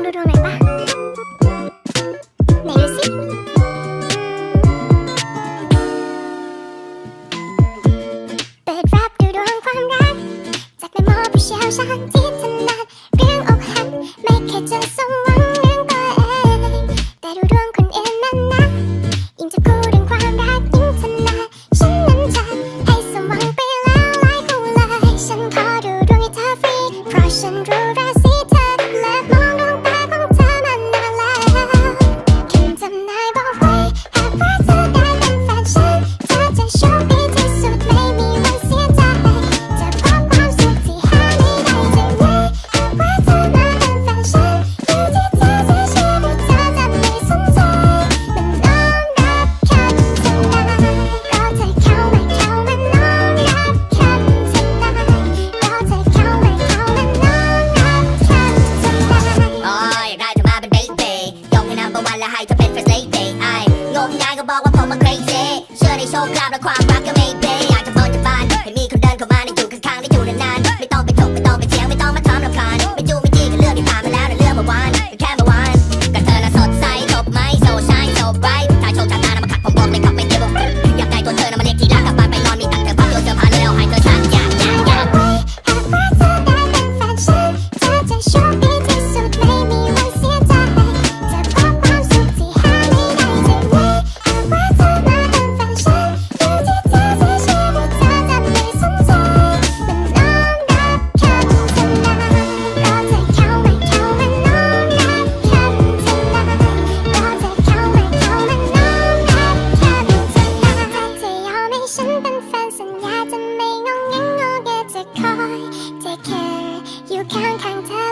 องดูดวงไหนปะไหนดูสิเปิดรับดูดวงความรัก จากในหมอผู้เชี่ยวชาญที่ถนัดเรื่องอกหักไม่เคยเจอสมหวังเรื่องตัวเอง แต่ดูดวงคนอื่นนั้นนะยิ่งจะกู้เรื่องความรักยิ่งถนัดฉันนั้นจะให้สมหวังไปแล้วหลายคู่เลยฉันขอดูดวงให้เธอฟรีเพราะฉันรู้ เดย์ชื่อในโชคลาภและความรักก็ไม่เป็นอยากจะบอก ฉันเป็นแฟนสัญญาจะไม่งงงงอแกจะคอย take care อยู่ข้างข้างเธอ